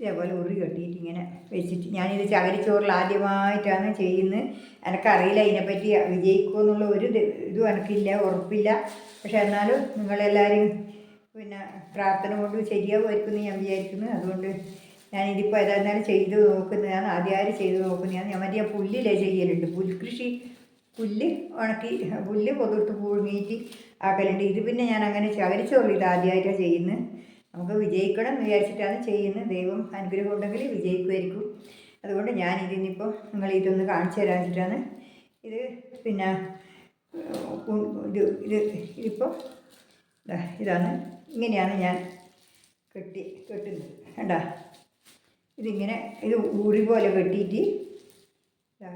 ഇതേപോലെ ഉറി കെട്ടിയിട്ട് ഇങ്ങനെ വെച്ചിട്ട് ഞാനിത് ചകരിച്ചോറിൽ ആദ്യമായിട്ടാണ് ചെയ്യുന്നത്. എനിക്കറിയില്ല ഇതിനെപ്പറ്റി വിജയിക്കുമോ എന്നുള്ള ഒരു ഇത് എനിക്കില്ല ഉറപ്പില്ല. പക്ഷെ എന്നാലും നിങ്ങളെല്ലാവരും പിന്നെ പ്രാർത്ഥന കൊണ്ട് ശരിയാവുമായിരിക്കും എന്ന് ഞാൻ വിചാരിക്കുന്നു. അതുകൊണ്ട് ഞാനിതിപ്പോൾ ഏതായിരുന്നാലും ചെയ്ത് നോക്കുന്നതാണ്. ആദ്യമായി ചെയ്ത് നോക്കുന്നതാണ്. ഞാൻ മറ്റേ പുല്ലിലേ ചെയ്യലുണ്ട്. പുൽകൃഷി പുല്ല് ഉണക്കി പുല്ല് കൊതിർത്ത് പുഴുങ്ങിയിട്ട് ആക്കലുണ്ട്. ഇത് പിന്നെ ഞാൻ അങ്ങനെ ചകരിച്ചോറിൽ ഇത് ആദ്യമായിട്ടാണ് ചെയ്യുന്നത്. നമുക്ക് വിജയിക്കണം എന്ന് വിചാരിച്ചിട്ടാണ് ചെയ്യുന്നത്. ദൈവം അനുഗ്രഹം ഉണ്ടെങ്കിൽ വിജയിക്കുമായിരിക്കും. അതുകൊണ്ട് ഞാൻ ഇതിനിപ്പോൾ നിങ്ങൾ ഇതൊന്ന് കാണിച്ചു തരാൻ ഇത് പിന്നെ ഇത് ഇത് ഇതിപ്പോൾ ഇതാണ്. ഇങ്ങനെയാണ് ഞാൻ കെട്ടി കെട്ടുന്നത്. കണ്ടാ? ഇതിങ്ങനെ ഇത് ഊറി പോലെ കെട്ടിയിട്ട്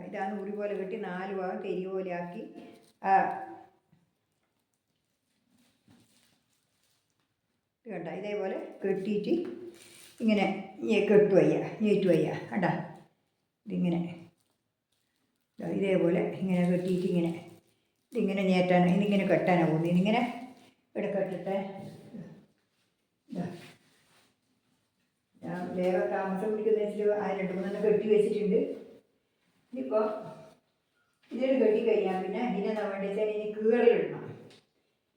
ഇതാണ് ഊറി പോലെ കെട്ടി നാല് ഭാഗം തെരി പോലെ ആക്കി കണ്ട? ഇതേപോലെ കെട്ടിയിട്ട് ഇങ്ങനെ കെട്ടു വയ്യ ഞേറ്റു വയ്യ കണ്ട? ഇതിങ്ങനെ. ഇതേപോലെ ഇങ്ങനെ കെട്ടിയിട്ട് ഇങ്ങനെ. ഇതിങ്ങനെ ഞേറ്റാണ് ഇതിങ്ങനെ കെട്ടാനാണ് പോകുന്നത്. ഇതിങ്ങനെ ഇവിടെ കെട്ടിട്ടെ വേറെ താമസം പിടിക്കുന്ന വെച്ചിട്ട് ആ രണ്ട് മൂന്നെണ്ണം കെട്ടി വെച്ചിട്ടുണ്ട്. ഇനിയിപ്പോൾ ഇതൊരു കെട്ടി കഴിഞ്ഞാൽ പിന്നെ ഇതിനെ നമ്മൾ വെച്ചാൽ ഇനി കീറലിടണം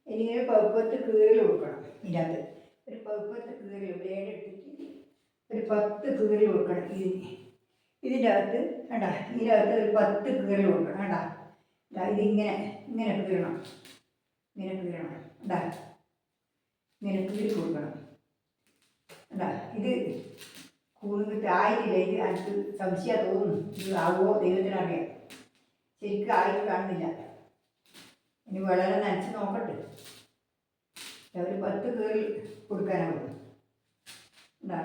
ഇനി പപ്പത്ത് കീറൽ കൊടുക്കണം ഇതിനകത്ത്. ഒരു പഴുപ്പത്ത് കീറൽ ബ്ലേഡ് എടുത്തിട്ട് ഒരു പത്ത് കീറൽ കൊടുക്കണം ഇതിന്. ഇതിന്റെ അകത്ത് വേണ്ട ഇതിന്റെ അകത്ത് ഒരു പത്ത് കീറൽ കൊടുക്കണം വേണ്ട ഇതിങ്ങനെ ഇങ്ങനെ കീറണം ഇങ്ങനെ കീറണം വേണ്ട ഇങ്ങനെ കീറി കൊടുക്കണം. വേണ്ട ഇത് കൂടുതൽ ആയിട്ടില്ല ഇത് എനിക്ക് സംശയം തോന്നുന്നു. ഇത് ആവുമോ? ദൈവത്തിനറിയാം ശരിക്കും ആയിട്ട് കാണുന്നില്ല. ഇനി വളരെ നനച്ച് നോക്കട്ടെ. ഒരു പത്ത് കയറി കൊടുക്കാനാണ് എന്താ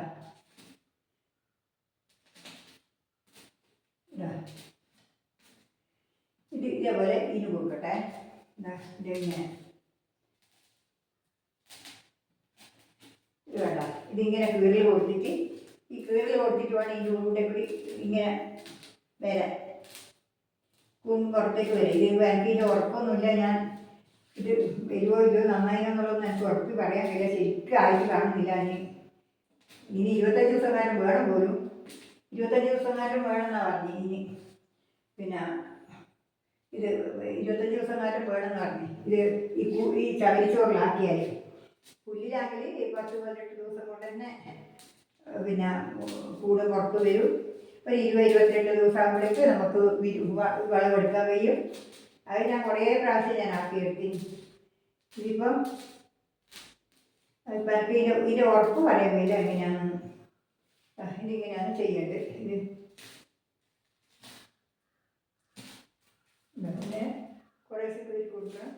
ഇതാ. ഇത്. ഇതേപോലെ ഇനി കൊടുക്കട്ടെ. ഇതിങ്ങനെ? ഇത് വേണ്ട ഇതിങ്ങനെ കീറി കൊടുത്തിട്ട് ഈ കീറി കൊടുത്തിട്ട് വേണം ഈ ഉള്ളിന്റെ കൂടി ഇങ്ങനെ വരാൻ കും പുറത്തേക്ക് വരാം ഇത് എനിക്ക് ഉറപ്പൊന്നുമില്ല ഞാൻ ഇത് വരുമോ ഇത് നന്നായി എന്നുള്ളതൊന്നും എനിക്ക് ഉറപ്പ് പറയാൻ കഴിയില്ല. ശരിക്കും ആയിട്ട് കാണുന്നില്ല ഇനി. ഇനി ഇരുപത്തഞ്ച് ദിവസം കാലം വേണം പോലും. ഇരുപത്തഞ്ച് ദിവസം കാലം വേണമെന്നാണ് പറഞ്ഞു ഇനി. പിന്നെ ഇത് ഇരുപത്തഞ്ച് ദിവസം കാലം വേണമെന്ന് പറഞ്ഞു. ഇത് ഈ ഈ ചവരിച്ചോറിലാക്കിയാൽ പുല്ലിലാക്കൽ പത്ത് പതിനെട്ട് ദിവസം കൊണ്ട് തന്നെ പിന്നെ കൂട് പുറത്ത് വരും. ഒരു ഇരുപത് ഇരുപത്തിരണ്ട് ദിവസം ആകുമ്പോഴേക്ക് നമുക്ക് വിളവെടുക്കാൻ കഴിയും. അത് ഞാൻ കുറേ പ്രാവശ്യം ഞാൻ ആക്കിയെടുത്തി. ഇതിപ്പം ഇപ്പം ഇതിന്റെ ഇതിന്റെ ഉറപ്പ് പറയാൻ കഴിയില്ല എങ്ങനെയാണെന്ന്. ഇതിങ്ങനെയാണ് ചെയ്യേണ്ടത്? ഇത് പിന്നെ കുറേ കീറി കൊടുക്കണം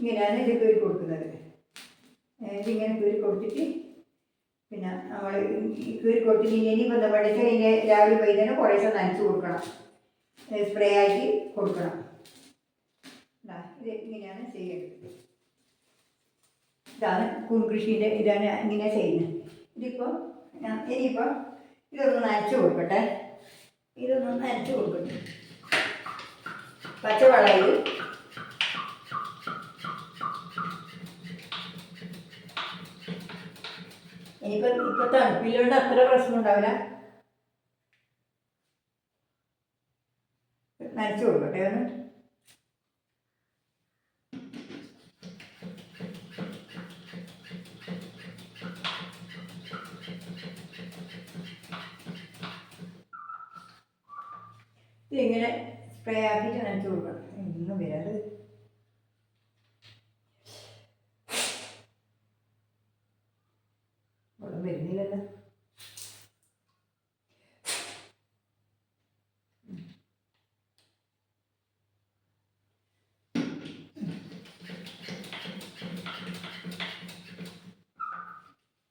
ഇങ്ങനെയാണ് ഇത് കീറി കൊടുക്കുന്നത്. ഇതിങ്ങനെ കീറി കൊടുത്തിട്ട് പിന്നെ നമ്മൾ കീറി കൊടുത്തിട്ട് ഇനിയിപ്പോൾ എന്താ പഠിച്ചാൽ ഇതിന്റെ രാവിലെ വൈകുന്നേരം കുറേശ്ശെ നനച്ച് കൊടുക്കണം. സ്പ്രേ ആക്കി കൊടുക്കണം. ഇത് ഇങ്ങനെയാണ് ചെയ്യേണ്ടത്. ഇതാണ് കുൺകൃഷീന്റെ ഇതാണ് ഇങ്ങനെ ചെയ്യുന്നത്. ഇതിപ്പോൾ ഇനിയിപ്പോൾ ഇതൊന്ന് നനച്ച് കൊടുക്കട്ടെ. ഇതൊന്ന് നനച്ച് കൊടുക്കട്ടെ. പച്ചവെള്ളം ഇനിയിപ്പോൾ ഇപ്പോൾ തണുപ്പില്ലോണ്ട് അത്ര പ്രശ്നം ഉണ്ടാവില്ല നനച്ചു കൊടുക്കട്ടെ ഒന്ന്. ഇതിങ്ങനെ സ്പ്രേ ആക്കിയിട്ട് നനച്ചു കൊടുക്കണം. ഇന്നും വരാതെ വെള്ളം വരുന്നില്ലല്ലോ.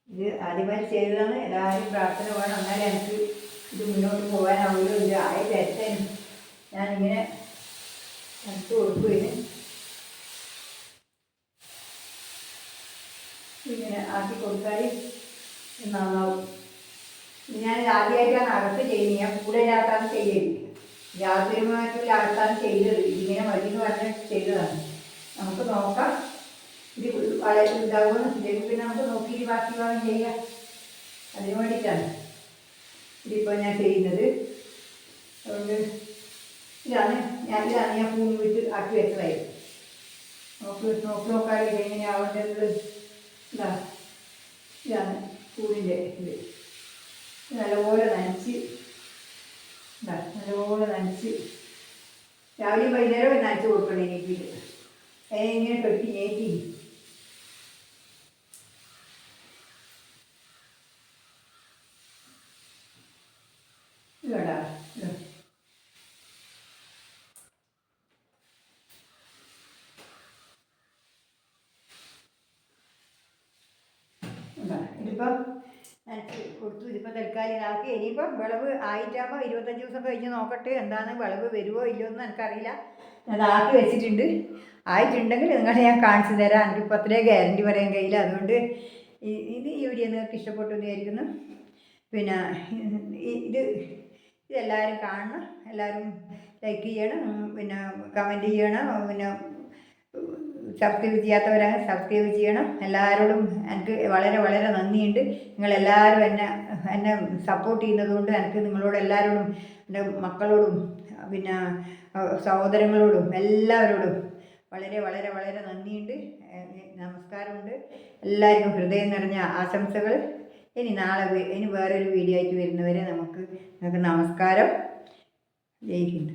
ഇത് ആദ്യമായി ചെയ്തതാണ്. എല്ലാവരും പ്രാർത്ഥന പോകണം എന്നാലേ എനിക്ക് ഇത് മുന്നോട്ട് പോകാനാവുള്ളൂ ഇത് ആയ തരത്തേനും ഞാനിങ്ങനെ അടുത്ത് കൊടുക്കുകയും ഇങ്ങനെ ആക്കി കൊടുത്താൽ നന്നാവും ഞാൻ ആദ്യമായിട്ടാണ് അകത്ത് ചെയ്യുന്നത് ഞാൻ കൂടെ അകത്താണ് ചെയ്യരുത്. യാതൊരുമായിട്ടുള്ള ആൾക്കാർ ചെയ്തത് ഇങ്ങനെ മതി എന്ന് പറഞ്ഞ് ചെയ്തതാണ്. നമുക്ക് നോക്കാം. ഇത് വളരെ ഇതാവും ഇല്ലെങ്കിൽ പിന്നെ നമുക്ക് നോക്കി ബാക്കി ഭാഗം ചെയ്യാം. അതിന് വേണ്ടിയിട്ടാണ് ഇതിപ്പോൾ ഞാൻ ചെയ്യുന്നത്. അതുകൊണ്ട് ഇതാണ്. ഞാൻ ഇതാണ് ഞാൻ പൂ വിട്ട് ആക്കി വെച്ചതായി. നോക്കി നോക്കി നോക്കാതെ എങ്ങനെയാവേണ്ടത് ഇതാ. ഇതാണ്. പൂവിന്റെ ഇത്. നല്ലപോലെ നനച്ച്. നല്ലപോലെ നനച്ച്. രാവിലെ വൈകുന്നേരം നനച്ച് കൊടുക്കണം എനിക്ക്. അതിനെ ഇങ്ങനെ കെട്ടി ഞേറ്റി ഇതാടാ ഇതാ ഇതാ, ഇതിപ്പം നനച്ച് കൊടുത്തു. ഇതിപ്പോൾ തൽക്കാലം ഇതാക്കി ഇനിയിപ്പം വിളവ് ആയിട്ടാകുമ്പോൾ ഇരുപത്തഞ്ച് ദിവസം കഴിഞ്ഞ് നോക്കട്ടെ. എന്താണ് വിളവ് വരുമോ ഇല്ലയോ എന്ന് എനിക്കറിയില്ല. ആക്കി വെച്ചിട്ടുണ്ട്. ആയിട്ടുണ്ടെങ്കിൽ നിങ്ങളെ ഞാൻ കാണിച്ചു തരാം. എനിക്കിപ്പോൾ അത്രേ ഗ്യാരണ്ടി പറയാൻ കഴിയില്ല. അതുകൊണ്ട് ഇത് ഈ വീഡിയോ നിങ്ങൾക്ക് ഇഷ്ടപ്പെട്ടു വിചാരിക്കുന്നു. പിന്നെ ഇത് ഇതെല്ലാവരും കാണണം. എല്ലാവരും ലൈക്ക് ചെയ്യണം. പിന്നെ കമന്റ് ചെയ്യണം. പിന്നെ സബ്സ്ക്രൈബ് ചെയ്യാത്തവരാണ് സബ്സ്ക്രൈബ് ചെയ്യണം. എല്ലാവരോടും എനിക്ക് വളരെ വളരെ നന്ദിയുണ്ട്. നിങ്ങളെല്ലാവരും എന്നെ എന്നെ സപ്പോർട്ട് ചെയ്യുന്നതുകൊണ്ട് എനിക്ക് നിങ്ങളോട് എല്ലാവരോടും എന്റെ മക്കളോടും പിന്നെ സഹോദരങ്ങളോടും എല്ലാവരോടും വളരെ വളരെ വളരെ നന്ദിയുണ്ട്. നമസ്കാരമുണ്ട്. എല്ലാവർക്കും ഹൃദയം നിറഞ്ഞ ആശംസകൾ. ഇനി നാളെ ഇനി വേറൊരു വീഡിയോ ആയിട്ട് വരുന്നവരെ നമുക്ക് നമുക്ക് നമസ്കാരം. ജയ് ഹിന്ദ്.